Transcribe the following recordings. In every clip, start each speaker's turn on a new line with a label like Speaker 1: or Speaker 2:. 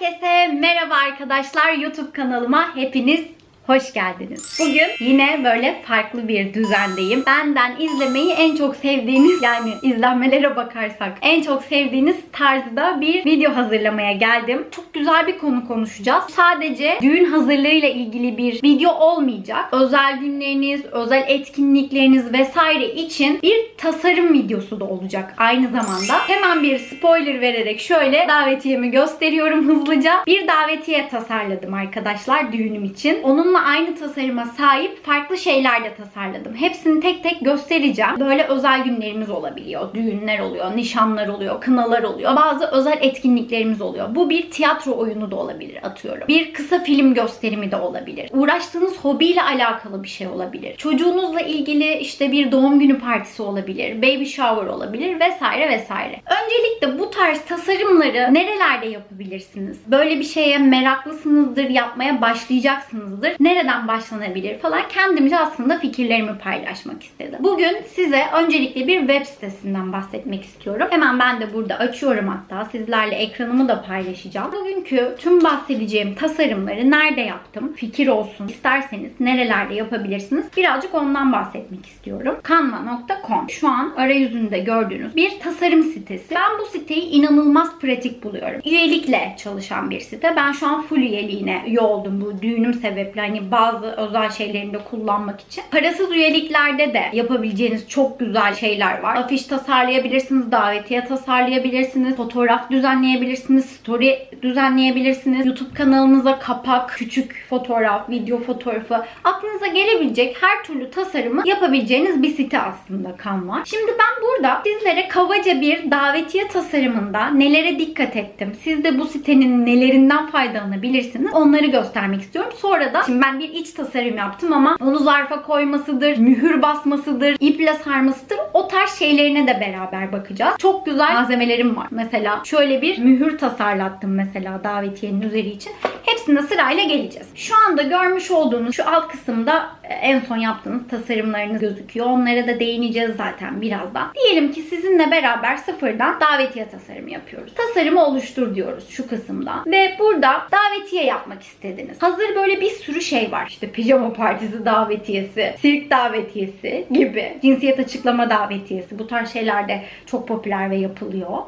Speaker 1: Herkese merhaba arkadaşlar. YouTube kanalıma hepiniz hoş geldiniz. Bugün yine böyle farklı bir düzendeyim. Benden izlemeyi en çok sevdiğiniz yani izlenmelere bakarsak en çok sevdiğiniz tarzda bir video hazırlamaya geldim. Çok güzel bir konu konuşacağız. Sadece düğün hazırlığıyla ilgili bir video olmayacak. Özel günleriniz, özel etkinlikleriniz vesaire için bir tasarım videosu da olacak aynı zamanda. Hemen bir spoiler vererek şöyle davetiyemi gösteriyorum hızlıca. Bir davetiye tasarladım arkadaşlar düğünüm için. Onunla aynı tasarıma sahip farklı şeyler de tasarladım. Hepsini tek tek göstereceğim. Böyle özel günlerimiz olabiliyor. Düğünler oluyor, nişanlar oluyor, kınalar oluyor. Bazı özel etkinliklerimiz oluyor. Bu bir tiyatro oyunu da olabilir atıyorum. Bir kısa film gösterimi de olabilir. Uğraştığınız hobiyle alakalı bir şey olabilir. Çocuğunuzla ilgili işte bir doğum günü partisi olabilir. Baby shower olabilir vesaire vesaire. Öncelikle bu tarz tasarımları nerelerde yapabilirsiniz? Böyle bir şeye meraklısınızdır, yapmaya başlayacaksınızdır. Nereden başlanabilir falan kendimce aslında fikirlerimi paylaşmak istedim. Bugün size öncelikle bir web sitesinden bahsetmek istiyorum. Hemen ben de burada açıyorum hatta. Sizlerle ekranımı da paylaşacağım. Bugünkü tüm bahsedeceğim tasarımları nerede yaptım? Fikir olsun. İsterseniz nerelerde yapabilirsiniz? Birazcık ondan bahsetmek istiyorum. Canva.com Şu an arayüzünde gördüğünüz bir tasarım sitesi. Ben bu siteyi inanılmaz pratik buluyorum. Üyelikle çalışan bir site. Ben şu an full üyeliğine üye bu düğünüm sebeple. Hani bazı özel şeylerinde kullanmak için. Parasız üyeliklerde de yapabileceğiniz çok güzel şeyler var. Afiş tasarlayabilirsiniz, davetiye tasarlayabilirsiniz, fotoğraf düzenleyebilirsiniz, story düzenleyebilirsiniz. YouTube kanalınıza kapak, küçük fotoğraf, video fotoğrafı, aklınıza gelebilecek her türlü tasarımı yapabileceğiniz bir site aslında Canva. Şimdi ben burada sizlere kabaca bir davetiye tasarımında nelere dikkat ettim. Siz de bu sitenin nelerinden faydalanabilirsiniz. Onları göstermek istiyorum. Sonra da şimdi ben bir iç tasarım yaptım ama onu zarfa koymasıdır, mühür basmasıdır, iple sarmasıdır. O tarz şeylerine de beraber bakacağız. Çok güzel malzemelerim var. Mesela şöyle bir mühür tasarlattım mesela davetiyenin üzeri için. Hepsine sırayla geleceğiz. Şu anda görmüş olduğunuz şu alt kısımda e, en son yaptığınız tasarımlarınız gözüküyor. Onlara da değineceğiz zaten birazdan. Diyelim ki sizinle beraber sıfırdan davetiye tasarımı yapıyoruz. Tasarımı oluştur diyoruz şu kısımda. Ve burada davetiye yapmak istediniz. Hazır böyle bir sürü şey var. İşte pijama partisi davetiyesi, sirk davetiyesi gibi. Cinsiyet açıklama davetiyesi. Bu tarz şeyler de çok popüler ve yapılıyor.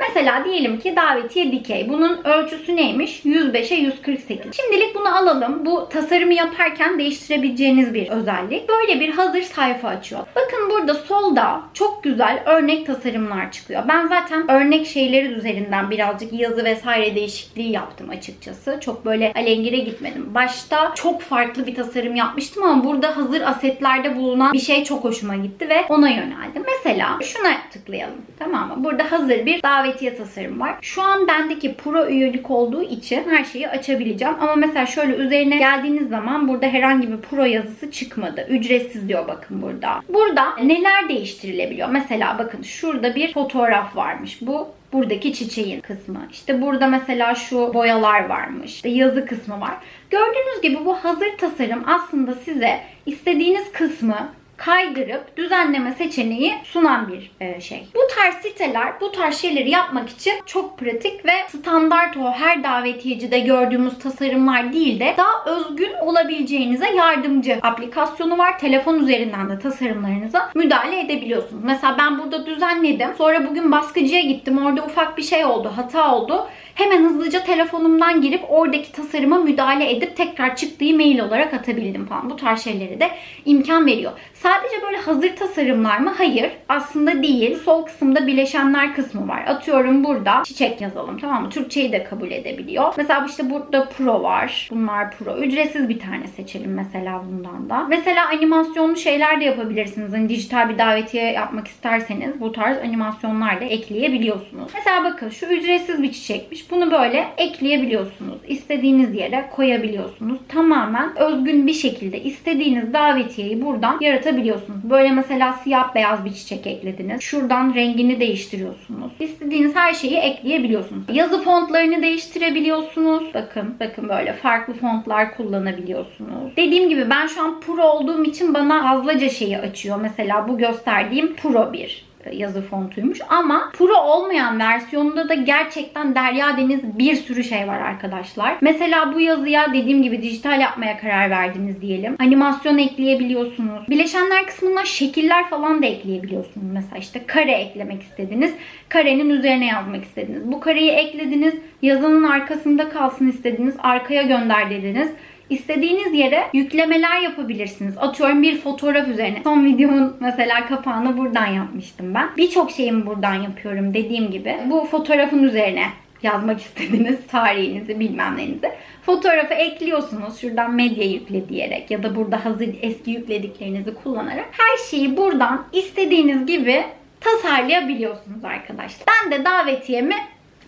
Speaker 1: Mesela diyelim ki davetiye dikey. Bunun ölçüsü neymiş? 105'e 148. Şimdilik bunu alalım. Bu tasarımı yaparken değiştirebileceğiniz bir özellik. Böyle bir hazır sayfa açıyor. Bakın burada solda çok güzel örnek tasarımlar çıkıyor. Ben zaten örnek şeyleri üzerinden birazcık yazı vesaire değişikliği yaptım açıkçası. Çok böyle alengire gitmedim. Başta çok farklı bir tasarım yapmıştım ama burada hazır asetlerde bulunan bir şey çok hoşuma gitti ve ona yöneldim. Mesela şuna tıklayalım. Tamam mı? Burada hazır bir davetiye tasarım var. Şu an bendeki pro üyelik olduğu için her şeyi açabileceğim. Ama mesela şöyle üzerine geldiğiniz zaman burada herhangi bir pro yazısı çıkmadı. Ücretsiz diyor bakın burada. Burada neler değiştirilebiliyor? Mesela bakın şurada bir fotoğraf varmış. Bu buradaki çiçeğin kısmı. İşte burada mesela şu boyalar varmış. İşte yazı kısmı var. Gördüğünüz gibi bu hazır tasarım aslında size istediğiniz kısmı kaydırıp düzenleme seçeneği sunan bir e, şey. Bu tarz siteler bu tarz şeyleri yapmak için çok pratik ve standart o her davetiyecide gördüğümüz tasarımlar değil de daha özgün olabileceğinize yardımcı aplikasyonu var. Telefon üzerinden de tasarımlarınıza müdahale edebiliyorsunuz. Mesela ben burada düzenledim. Sonra bugün baskıcıya gittim. Orada ufak bir şey oldu, hata oldu. Hemen hızlıca telefonumdan girip oradaki tasarıma müdahale edip tekrar çıktığı mail olarak atabildim falan. Bu tarz şeyleri de imkan veriyor. Sadece böyle hazır tasarımlar mı? Hayır. Aslında değil. Sol kısımda bileşenler kısmı var. Atıyorum burada çiçek yazalım tamam mı? Türkçeyi de kabul edebiliyor. Mesela işte burada pro var. Bunlar pro. Ücretsiz bir tane seçelim mesela bundan da. Mesela animasyonlu şeyler de yapabilirsiniz. Hani dijital bir davetiye yapmak isterseniz bu tarz animasyonlar da ekleyebiliyorsunuz. Mesela bakın şu ücretsiz bir çiçekmiş. Bunu böyle ekleyebiliyorsunuz. İstediğiniz yere koyabiliyorsunuz. Tamamen özgün bir şekilde istediğiniz davetiyeyi buradan yaratabiliyorsunuz. Böyle mesela siyah beyaz bir çiçek eklediniz. Şuradan rengini değiştiriyorsunuz. İstediğiniz her şeyi ekleyebiliyorsunuz. Yazı fontlarını değiştirebiliyorsunuz. Bakın, bakın böyle farklı fontlar kullanabiliyorsunuz. Dediğim gibi ben şu an pro olduğum için bana fazlaca şeyi açıyor. Mesela bu gösterdiğim pro 1. yazı fontuymuş. Ama Pro olmayan versiyonunda da gerçekten derya deniz bir sürü şey var arkadaşlar. Mesela bu yazıya dediğim gibi dijital yapmaya karar verdiniz diyelim. Animasyon ekleyebiliyorsunuz. Bileşenler kısmından şekiller falan da ekleyebiliyorsunuz. Mesela işte kare eklemek istediniz. Karenin üzerine yazmak istediniz. Bu kareyi eklediniz. Yazının arkasında kalsın istediniz. Arkaya gönder dediniz. İstediğiniz yere yüklemeler yapabilirsiniz. Atıyorum bir fotoğraf üzerine. Son videomun mesela kapağını buradan yapmıştım ben. Birçok şeyimi buradan yapıyorum dediğim gibi. Bu fotoğrafın üzerine yazmak istediğiniz tarihinizi bilmem nenizi. Fotoğrafı ekliyorsunuz şuradan medya yükle diyerek ya da burada hazır eski yüklediklerinizi kullanarak her şeyi buradan istediğiniz gibi tasarlayabiliyorsunuz arkadaşlar. Ben de davetiyemi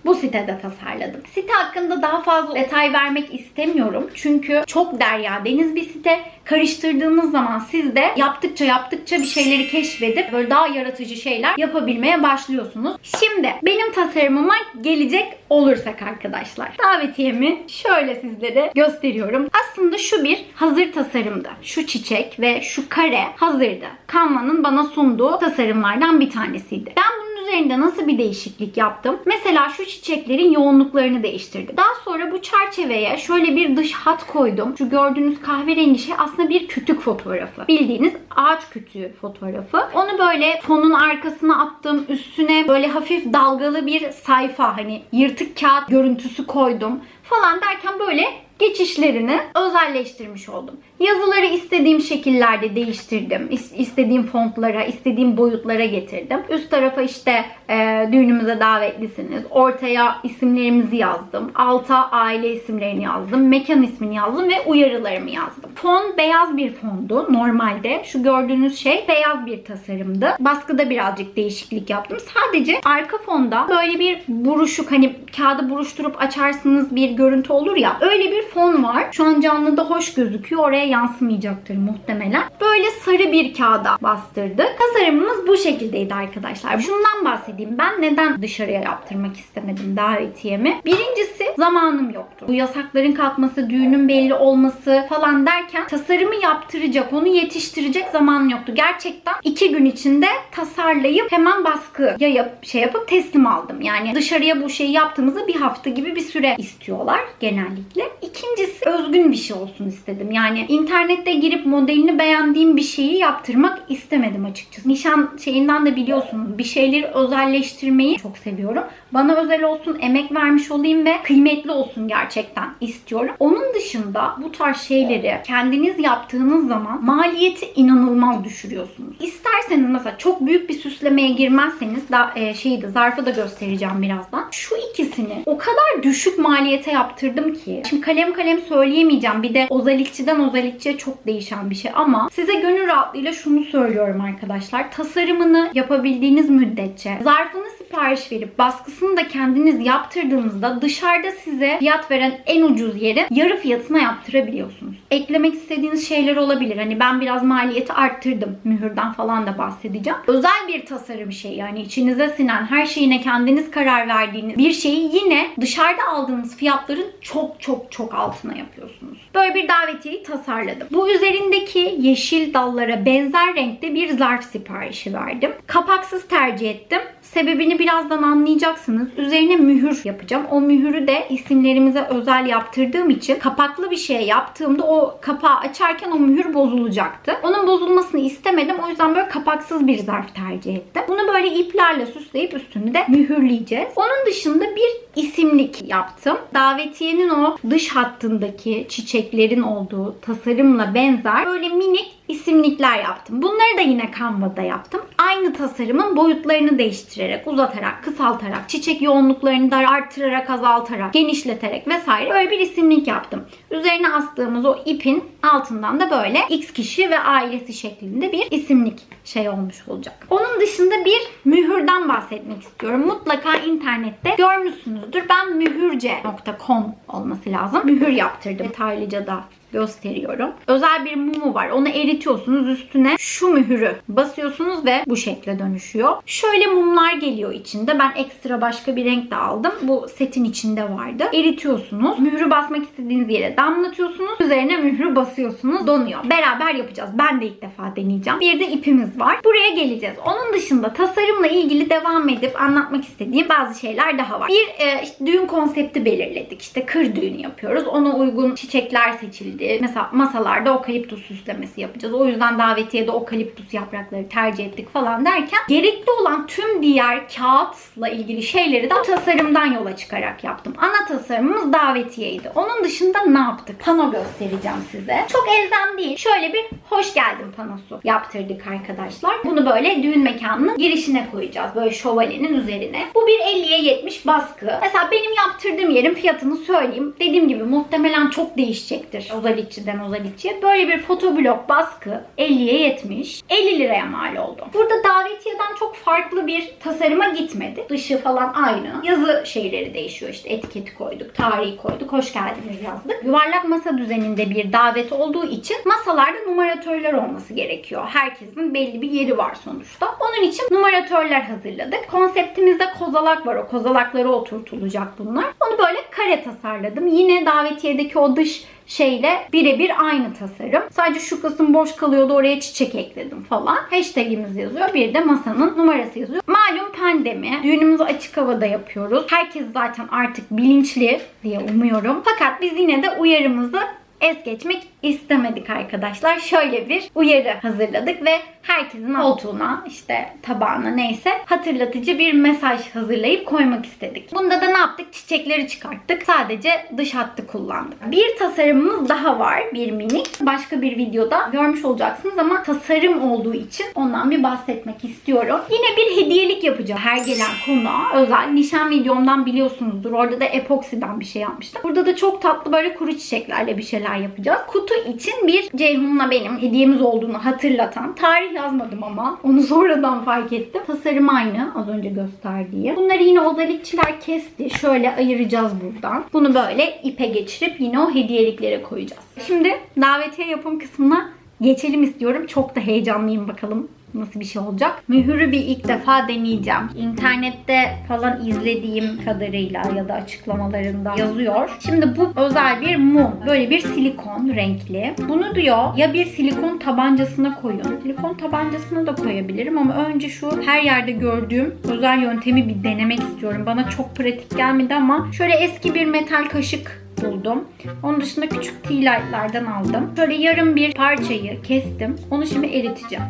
Speaker 1: bu sitede tasarladım. Site hakkında daha fazla detay vermek istemiyorum. Çünkü çok derya deniz bir site. Karıştırdığınız zaman siz de yaptıkça yaptıkça bir şeyleri keşfedip böyle daha yaratıcı şeyler yapabilmeye başlıyorsunuz. Şimdi benim tasarımıma gelecek olursak arkadaşlar. Davetiyemi şöyle sizlere gösteriyorum. Aslında şu bir hazır tasarımdı. Şu çiçek ve şu kare hazırdı. Canva'nın bana sunduğu tasarımlardan bir tanesiydi. Ben bunun üzerinde nasıl bir değişiklik yaptım? Mesela şu çiçeklerin yoğunluklarını değiştirdim. Daha sonra bu çerçeveye şöyle bir dış hat koydum. Şu gördüğünüz kahverengi şey aslında bir kütük fotoğrafı. Bildiğiniz ağaç kütüğü fotoğrafı. Onu böyle fonun arkasına attım. Üstüne böyle hafif dalgalı bir sayfa hani yırtık kağıt görüntüsü koydum falan derken böyle geçişlerini özelleştirmiş oldum. Yazıları istediğim şekillerde değiştirdim. İs- istediğim fontlara, istediğim boyutlara getirdim. Üst tarafa işte e, düğünümüze davetlisiniz. Ortaya isimlerimizi yazdım. Alta aile isimlerini yazdım. Mekan ismini yazdım ve uyarılarımı yazdım. Fon beyaz bir fondu normalde. Şu gördüğünüz şey beyaz bir tasarımdı. Baskıda birazcık değişiklik yaptım. Sadece arka fonda böyle bir buruşuk hani kağıdı buruşturup açarsınız bir görüntü olur ya. Öyle bir fon var. Şu an canlıda hoş gözüküyor. Oraya yansımayacaktır muhtemelen. Böyle sarı bir kağıda bastırdık. Tasarımımız bu şekildeydi arkadaşlar. Şundan bahsedeyim. Ben neden dışarıya yaptırmak istemedim davetiyemi? Birincisi zamanım yoktu. Bu yasakların kalkması, düğünün belli olması falan derken tasarımı yaptıracak, onu yetiştirecek zaman yoktu. Gerçekten iki gün içinde tasarlayıp hemen baskı ya yap, şey yapıp teslim aldım. Yani dışarıya bu şeyi yaptığımızda bir hafta gibi bir süre istiyorlar genellikle. İkincisi özgün bir şey olsun istedim. Yani internette girip modelini beğendiğim bir şeyi yaptırmak istemedim açıkçası. Nişan şeyinden de biliyorsunuz bir şeyleri özelleştirmeyi çok seviyorum. Bana özel olsun, emek vermiş olayım ve kıymetli olsun gerçekten istiyorum. Onun dışında bu tarz şeyleri kendiniz yaptığınız zaman maliyeti inanılmaz düşürüyorsunuz. İsterseniz mesela çok büyük bir süslemeye girmezseniz da e, şeyi de zarfı da göstereceğim birazdan. Şu ikisini o kadar düşük maliyete yaptırdım ki. Şimdi kalem kalem söyleyemeyeceğim. Bir de ozalikçiden ozalikçiye çok değişen bir şey ama size gönül rahatlığıyla şunu söylüyorum arkadaşlar. Tasarımını yapabildiğiniz müddetçe zarfını sipariş verip baskısını da kendiniz yaptırdığınızda dışarıda size fiyat veren en ucuz yeri yarı fiyatına yaptırabiliyorsunuz. Eklemek istediğiniz şeyler olabilir. Hani ben biraz maliyeti arttırdım. Mühürden falan da bahsedeceğim. Özel bir tasarım şey yani içinize sinen her şeyine kendiniz karar verdiğiniz bir şeyi yine dışarıda aldığınız fiyatların çok çok çok altına yapıyorsunuz. Böyle bir davetiyeyi tasarladım. Bu üzerindeki yeşil dallara benzer renkte bir zarf siparişi verdim. Kapaksız tercih ettim. Sebebini birazdan anlayacaksınız. Üzerine mühür yapacağım. O mühürü de isimlerimize özel yaptırdığım için kapaklı bir şey yaptığımda o kapağı açarken o mühür bozulacaktı. Onun bozulmasını istemedim. O yüzden böyle kapaksız bir zarf tercih ettim. Bunu böyle iplerle süsleyip üstünü de mühürleyeceğiz. Onun dışında bir isimlik yaptım. Davetiyenin o dış hattındaki çiçeklerin olduğu tasarımla benzer böyle minik isimlikler yaptım. Bunları da yine Canva'da yaptım. Aynı tasarımın boyutlarını değiştirerek, uzatarak, kısaltarak, çiçek yoğunluklarını da arttırarak, azaltarak, genişleterek vesaire böyle bir isimlik yaptım. Üzerine astığımız o ipin altından da böyle X kişi ve ailesi şeklinde bir isimlik şey olmuş olacak. Onun dışında bir mühürden bahsetmek istiyorum. Mutlaka internette görmüşsünüzdür. Ben mühürce.com olması lazım. Mühür yaptırdım detaylıca da gösteriyorum. Özel bir mumu var. Onu eritiyorsunuz. Üstüne şu mühürü basıyorsunuz ve bu şekle dönüşüyor. Şöyle mumlar geliyor içinde. Ben ekstra başka bir renk de aldım. Bu setin içinde vardı. Eritiyorsunuz. Mührü basmak istediğiniz yere damlatıyorsunuz. Üzerine mührü basıyorsunuz. Donuyor. Beraber yapacağız. Ben de ilk defa deneyeceğim. Bir de ipimiz var. Buraya geleceğiz. Onun dışında tasarımla ilgili devam edip anlatmak istediğim bazı şeyler daha var. Bir e, işte düğün konsepti belirledik. İşte kır düğünü yapıyoruz. Ona uygun çiçekler seçildi. Mesela masalarda okaliptus süslemesi yapacağız. O yüzden davetiyede okaliptus yaprakları tercih ettik falan derken gerekli olan tüm diğer kağıtla ilgili şeyleri de tasarımdan yola çıkarak yaptım. Ana tasarımımız davetiyeydi. Onun dışında ne yaptık? Pano göstereceğim size. Çok elzem değil. Şöyle bir hoş geldin panosu yaptırdık arkadaşlar. Bunu böyle düğün mekanının girişine koyacağız. Böyle şövalyenin üzerine. Bu bir 50'ye 70 baskı. Mesela benim yaptırdığım yerin fiyatını söyleyeyim. Dediğim gibi muhtemelen çok değişecektir. Ozalitçiden Ozalitçiye. Böyle bir fotoblok baskı 50'ye 70. 50 liraya mal oldu. Burada davetiyeden çok farklı bir tasarıma gitmedi. Dışı falan aynı. Yazı şeyleri değişiyor işte. Etiketi koyduk, tarihi koyduk, hoş geldiniz yazdık. Yuvarlak masa düzeninde bir davet olduğu için masalarda numaratörler olması gerekiyor. Herkesin belli bir yeri var sonuçta. Onun için numaratörler hazırladık. Konseptimizde kozalak var. O kozalaklara oturtulacak bunlar. Onu böyle kare tasarladım. Yine davetiyedeki o dış şeyle birebir aynı tasarım. Sadece şu kısım boş kalıyordu oraya çiçek ekledim falan. Hashtagimiz yazıyor. Bir de masanın numarası yazıyor. Malum pandemi. Düğünümüzü açık havada yapıyoruz. Herkes zaten artık bilinçli diye umuyorum. Fakat biz yine de uyarımızı es geçmek istemedik arkadaşlar. Şöyle bir uyarı hazırladık ve herkesin koltuğuna işte tabağına neyse hatırlatıcı bir mesaj hazırlayıp koymak istedik. Bunda da ne yaptık? Çiçekleri çıkarttık. Sadece dış hattı kullandık. Bir tasarımımız daha var. Bir minik. Başka bir videoda görmüş olacaksınız ama tasarım olduğu için ondan bir bahsetmek istiyorum. Yine bir hediyelik yapacağım. Her gelen konuğa özel. Nişan videomdan biliyorsunuzdur. Orada da epoksiden bir şey yapmıştım. Burada da çok tatlı böyle kuru çiçeklerle bir şeyler yapacağız. Kutu için bir Ceyhun'la benim hediyemiz olduğunu hatırlatan tarih yazmadım ama onu sonradan fark ettim. Tasarım aynı az önce gösterdiğim. Bunları yine ozalikçiler kesti. Şöyle ayıracağız buradan. Bunu böyle ipe geçirip yine o hediyeliklere koyacağız. Şimdi davetiye yapım kısmına geçelim istiyorum. Çok da heyecanlıyım bakalım nasıl bir şey olacak. Mühürü bir ilk defa deneyeceğim. İnternette falan izlediğim kadarıyla ya da açıklamalarında yazıyor. Şimdi bu özel bir mum. Böyle bir silikon renkli. Bunu diyor ya bir silikon tabancasına koyun. Silikon tabancasına da koyabilirim ama önce şu her yerde gördüğüm özel yöntemi bir denemek istiyorum. Bana çok pratik gelmedi ama şöyle eski bir metal kaşık buldum. Onun dışında küçük tea light'lardan aldım. Şöyle yarım bir parçayı kestim. Onu şimdi eriteceğim.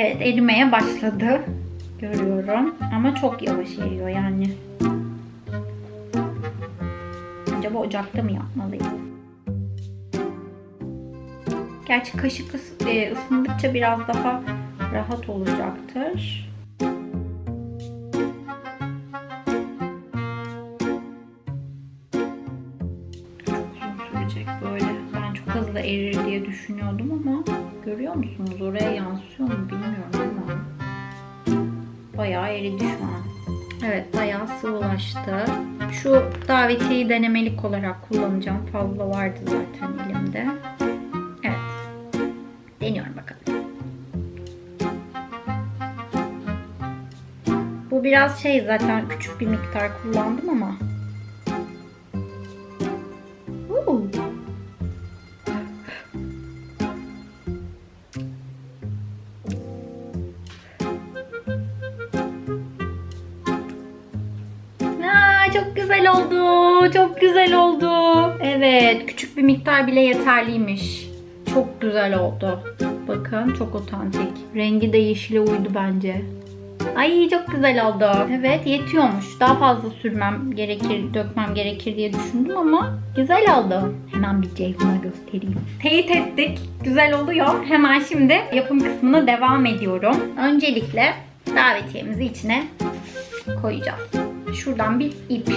Speaker 1: Evet erimeye başladı. Görüyorum. Ama çok yavaş eriyor yani. Acaba ocakta mı yapmalıyım? Gerçi kaşık e, ısındıkça biraz daha rahat olacaktır. Çok uzun sürecek böyle. Hızlı erir diye düşünüyordum ama görüyor musunuz? Oraya yansıyor mu bilmiyorum ama bayağı eridi şu an. Evet bayağı sıvılaştı. Şu davetiyeyi denemelik olarak kullanacağım. Fazla vardı zaten elimde. Evet. Deniyorum bakalım. Bu biraz şey zaten küçük bir miktar kullandım ama. Çok güzel oldu. Çok güzel oldu. Evet, küçük bir miktar bile yeterliymiş. Çok güzel oldu. Bakın çok otantik. Rengi de yeşile uydu bence. Ay çok güzel oldu. Evet yetiyormuş. Daha fazla sürmem gerekir, dökmem gerekir diye düşündüm ama güzel oldu. Hemen bir Ceyhun'a göstereyim. Teyit ettik. Güzel oluyor. Hemen şimdi yapım kısmına devam ediyorum. Öncelikle davetiyemizi içine koyacağız. Şuradan bir ip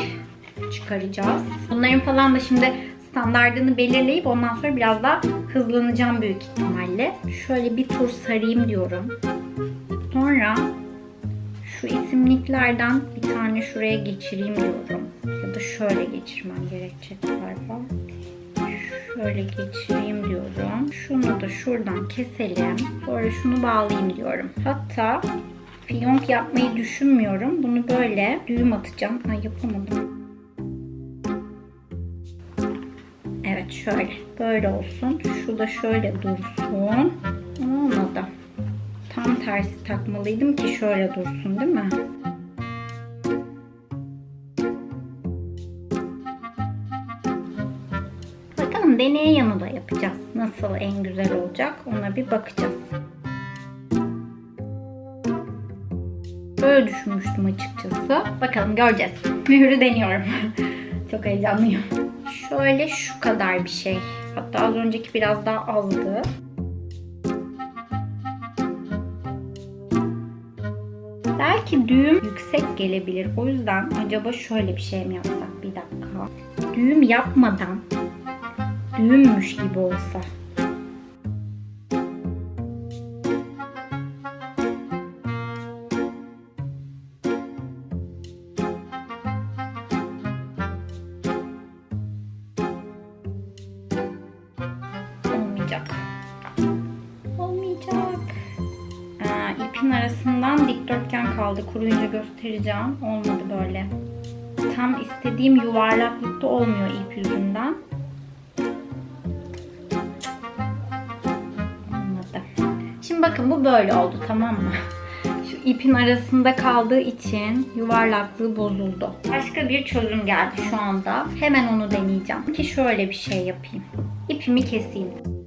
Speaker 1: çıkaracağız. Bunların falan da şimdi standartını belirleyip ondan sonra biraz daha hızlanacağım büyük ihtimalle. Şöyle bir tur sarayım diyorum. Sonra şu isim simliklerden bir tane şuraya geçireyim diyorum. Ya da şöyle geçirmem gerekecek galiba. Şöyle geçireyim diyorum. Şunu da şuradan keselim. Sonra şunu bağlayayım diyorum. Hatta fiyonk yapmayı düşünmüyorum. Bunu böyle düğüm atacağım. Ay yapamadım. Evet şöyle. Böyle olsun. Şu da şöyle dursun. Olmadı. Tam tersi takmalıydım ki şöyle dursun değil mi? Bakalım deney yanı da yapacağız. Nasıl en güzel olacak ona bir bakacağız. Böyle düşünmüştüm açıkçası. Bakalım göreceğiz. Mührü deniyorum. Çok heyecanlıyım. Şöyle şu kadar bir şey. Hatta az önceki biraz daha azdı. Belki düğüm yüksek gelebilir. O yüzden acaba şöyle bir şey mi yapsak? Bir dakika. Düğüm yapmadan düğümmüş gibi olsa. Olmayacak. Olmayacak. Aa, ipin arasından dikdörtgen kaldı. Kuruyunca göstereceğim. Olmadı böyle. Tam istediğim yuvarlaklıkta olmuyor ip yüzünden. Olmadı. Şimdi bakın bu böyle oldu tamam mı? Şu ipin arasında kaldığı için yuvarlaklığı bozuldu. Başka bir çözüm geldi şu anda. Hemen onu deneyeceğim. Ki şöyle bir şey yapayım. İpimi keseyim.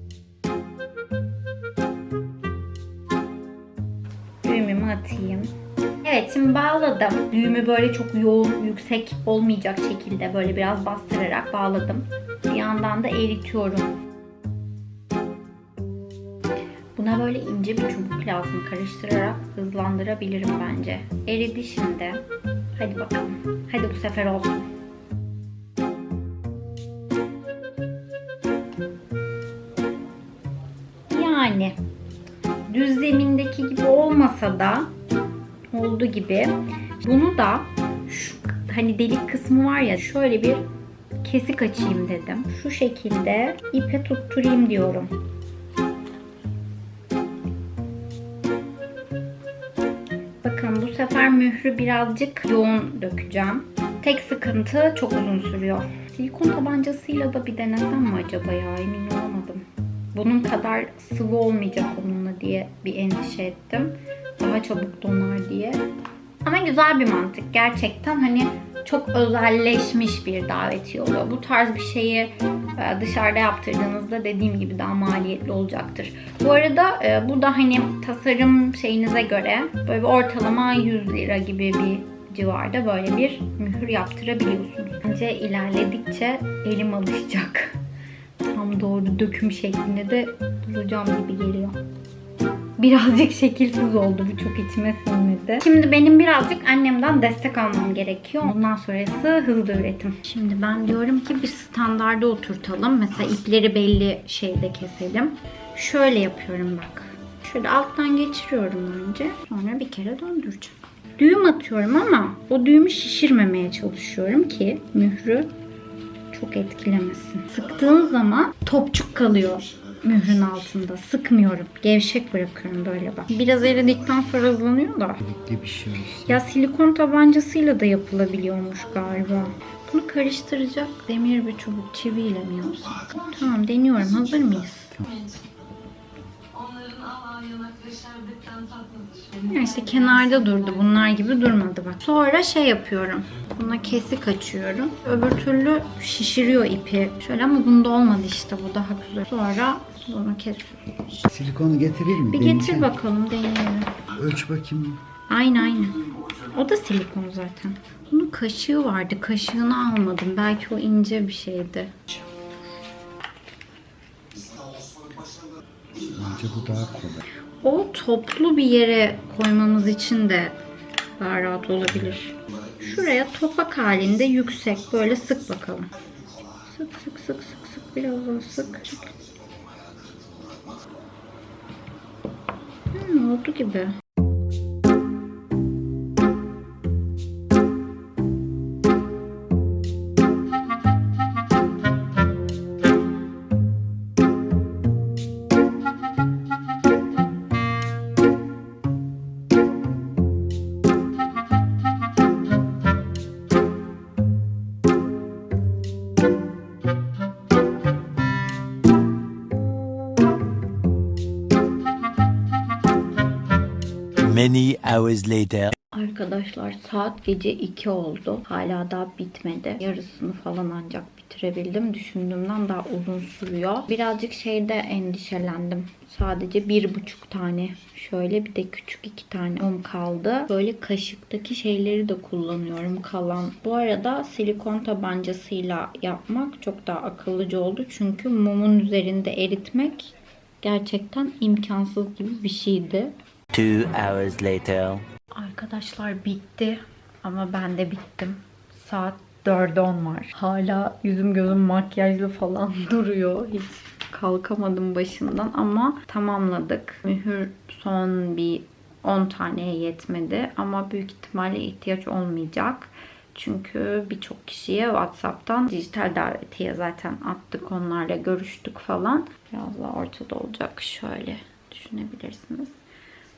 Speaker 1: Atayım. Evet şimdi bağladım. Düğümü böyle çok yoğun, yüksek olmayacak şekilde böyle biraz bastırarak bağladım. Bir yandan da eritiyorum. Buna böyle ince bir çubuk lazım. Karıştırarak hızlandırabilirim bence. Eridi şimdi. Hadi bakalım. Hadi bu sefer olsun. Olmasa da olduğu gibi bunu da şu hani delik kısmı var ya şöyle bir kesik açayım dedim. Şu şekilde ipe tutturayım diyorum. Bakın bu sefer mührü birazcık yoğun dökeceğim. Tek sıkıntı çok uzun sürüyor. Silikon tabancasıyla da bir denesem mi acaba ya emin olamadım. Bunun kadar sıvı olmayacak onunla diye bir endişe ettim. Daha çabuk donar diye. Ama güzel bir mantık. Gerçekten hani çok özelleşmiş bir davetiye oluyor. Bu tarz bir şeyi e, dışarıda yaptırdığınızda dediğim gibi daha maliyetli olacaktır. Bu arada e, bu da hani tasarım şeyinize göre böyle bir ortalama 100 lira gibi bir civarda böyle bir mühür yaptırabiliyorsunuz. Bence ilerledikçe elim alışacak. Tam doğru döküm şeklinde de bulacağım gibi geliyor. Birazcık şekilsiz oldu. Bu çok içime sinmedi. Şimdi benim birazcık annemden destek almam gerekiyor. Ondan sonrası hızlı üretim. Şimdi ben diyorum ki bir standarda oturtalım. Mesela ipleri belli şeyde keselim. Şöyle yapıyorum bak. Şöyle alttan geçiriyorum önce. Sonra bir kere döndüreceğim. Düğüm atıyorum ama o düğümü şişirmemeye çalışıyorum ki mührü çok etkilemesin. Sıktığım zaman topçuk kalıyor mührün altında. Sıkmıyorum. Gevşek bırakıyorum böyle bak. Biraz eridikten sonra hızlanıyor da.
Speaker 2: Bir şey olsun.
Speaker 1: Ya silikon tabancasıyla da yapılabiliyormuş galiba. Bunu karıştıracak demir bir çubuk çiviyle mi yapsak? Tamam deniyorum. Hazır mıyız? Ya işte kenarda durdu. Bunlar gibi durmadı bak. Sonra şey yapıyorum. Buna kesik açıyorum. Öbür türlü şişiriyor ipi. Şöyle ama bunda olmadı işte. Bu daha güzel. Sonra bunu kesiyorum.
Speaker 2: Silikonu getirir mi?
Speaker 1: Bir
Speaker 2: Deneyeceğim.
Speaker 1: getir bakalım deneyelim.
Speaker 2: Ölç bakayım.
Speaker 1: Aynı aynı. O da silikon zaten. Bunun kaşığı vardı. Kaşığını almadım. Belki o ince bir şeydi.
Speaker 2: Bence bu daha kolay.
Speaker 1: O toplu bir yere koymamız için de daha rahat olabilir. Şuraya topak halinde yüksek böyle sık bakalım. Sık sık sık sık sık biraz daha sık. Hmm, oldu gibi.
Speaker 3: Hours later.
Speaker 1: Arkadaşlar saat gece 2 oldu. Hala daha bitmedi. Yarısını falan ancak bitirebildim. Düşündüğümden daha uzun sürüyor. Birazcık şeyde endişelendim. Sadece bir buçuk tane şöyle bir de küçük iki tane mum kaldı. Böyle kaşıktaki şeyleri de kullanıyorum kalan. Bu arada silikon tabancasıyla yapmak çok daha akıllıca oldu. Çünkü mumun üzerinde eritmek gerçekten imkansız gibi bir şeydi.
Speaker 3: Two hours later.
Speaker 1: Arkadaşlar bitti ama ben de bittim. Saat 4'e 10 var. Hala yüzüm gözüm makyajlı falan duruyor. Hiç kalkamadım başından ama tamamladık. Mühür son bir 10 taneye yetmedi ama büyük ihtimalle ihtiyaç olmayacak. Çünkü birçok kişiye WhatsApp'tan dijital davetiye zaten attık. Onlarla görüştük falan. Biraz daha ortada olacak. Şöyle düşünebilirsiniz.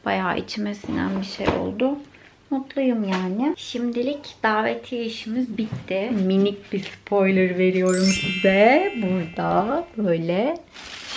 Speaker 1: Bayağı içime sinen bir şey oldu. Mutluyum yani. Şimdilik davetiye işimiz bitti. Minik bir spoiler veriyorum size. Burada böyle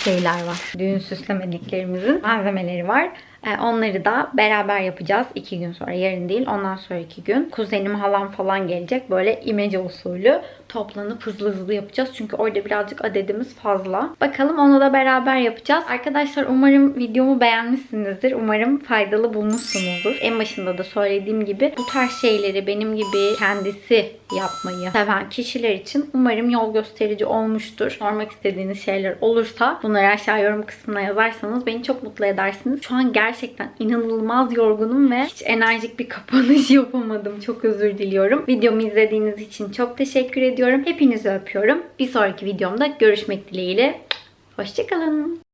Speaker 1: şeyler var. Düğün süslemediklerimizin malzemeleri var. Ee, Onları da beraber yapacağız. iki gün sonra. Yarın değil ondan sonraki gün. Kuzenim halam falan gelecek. Böyle imece usulü toplanıp hızlı hızlı yapacağız. Çünkü orada birazcık adedimiz fazla. Bakalım onu da beraber yapacağız. Arkadaşlar umarım videomu beğenmişsinizdir. Umarım faydalı bulmuşsunuzdur. En başında da söylediğim gibi bu tarz şeyleri benim gibi kendisi yapmayı seven kişiler için umarım yol gösterici olmuştur. Sormak istediğiniz şeyler olursa bunları aşağı yorum kısmına yazarsanız beni çok mutlu edersiniz. Şu an gerçekten inanılmaz yorgunum ve hiç enerjik bir kapanış yapamadım. Çok özür diliyorum. Videomu izlediğiniz için çok teşekkür ediyorum. Hepinizi öpüyorum. Bir sonraki videomda görüşmek dileğiyle. Hoşçakalın.